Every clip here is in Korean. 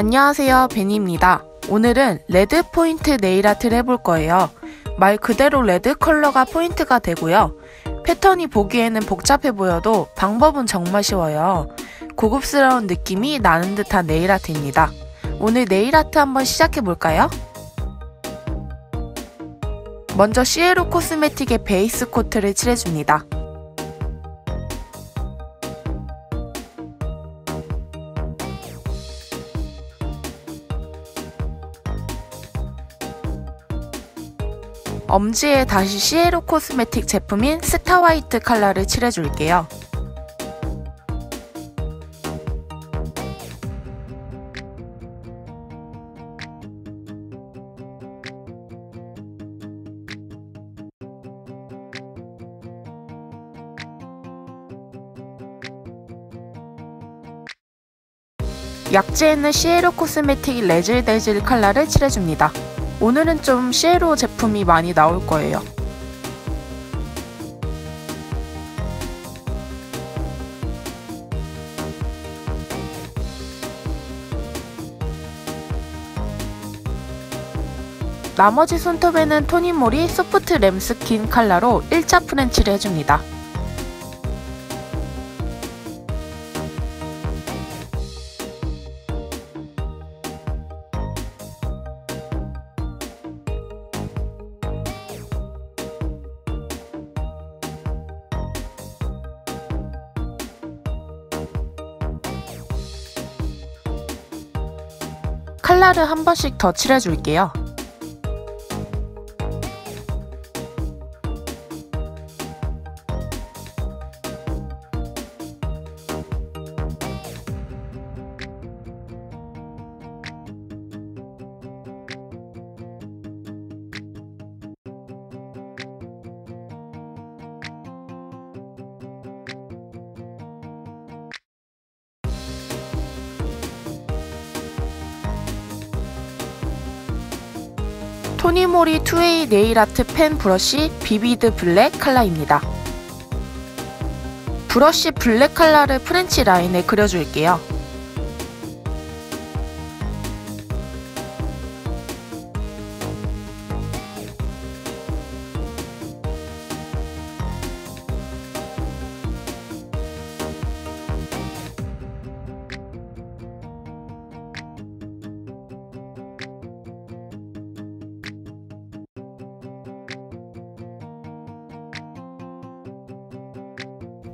안녕하세요 베니입니다. 오늘은 레드 포인트 네일 아트를 해볼 거예요. 말 그대로 레드 컬러가 포인트가 되고요. 패턴이 보기에는 복잡해 보여도 방법은 정말 쉬워요. 고급스러운 느낌이 나는 듯한 네일 아트입니다. 오늘 네일 아트 한번 시작해 볼까요? 먼저 시에로 코스메틱의 베이스 코트를 칠해줍니다. 엄지에 다시 시에로 코스메틱 제품인 스타 화이트 컬러를 칠해줄게요. 약재에는 시에로 코스메틱 레즐데즐 컬러를 칠해줍니다. 오늘은 좀 시에로 제품이 많이 나올 거예요. 나머지 손톱에는 토니모리 소프트 램스킨 컬러로 일자 프렌치를 해줍니다. 칼라를 한 번씩 더 칠해줄게요. 토니모리 투웨이 네일아트 펜 브러쉬 비비드 블랙 컬러입니다. 브러쉬 블랙 컬러를 프렌치 라인에 그려줄게요.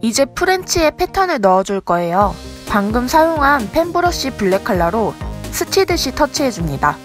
이제 프렌치에 패턴을 넣어줄 거예요. 방금 사용한 펜브러쉬 블랙 컬러로 스치듯이 터치해줍니다.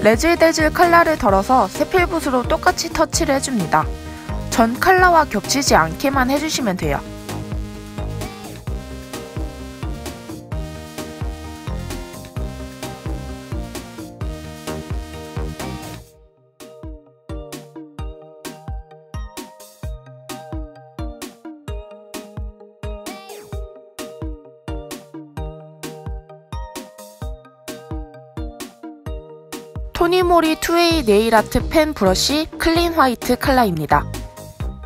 레즐데즐 컬러를 덜어서 세필붓으로 똑같이 터치를 해줍니다. 전 컬러와 겹치지 않게만 해주시면 돼요. 토니모리 투웨이 네일 아트 펜 브러쉬 클린 화이트 컬러입니다.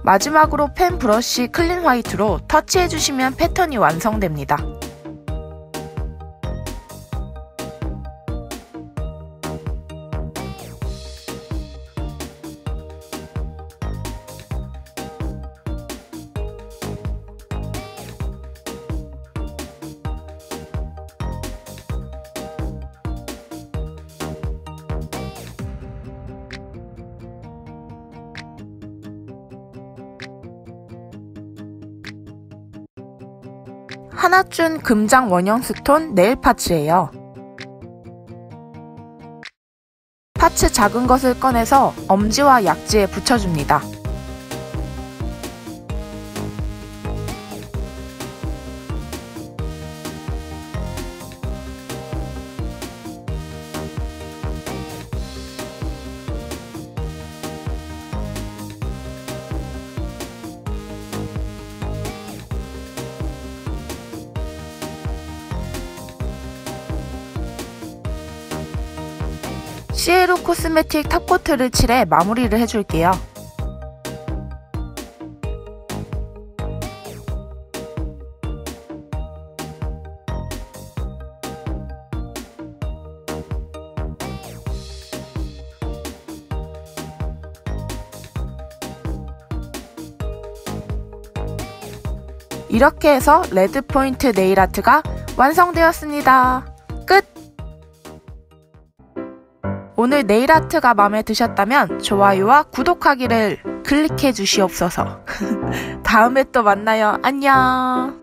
마지막으로 펜 브러쉬 클린 화이트로 터치해주시면 패턴이 완성됩니다. 하나준 금장 원형 스톤 네일 파츠예요. 파츠 작은 것을 꺼내서 엄지와 약지에 붙여줍니다. 시에로 코스메틱 탑코트를 칠해 마무리를 해줄게요. 이렇게 해서 레드 포인트 네일 아트가 완성되었습니다. 오늘 네일 아트가 마음에 드셨다면 좋아요와 구독하기를 클릭해 주시옵소서. 다음에 또 만나요. 안녕!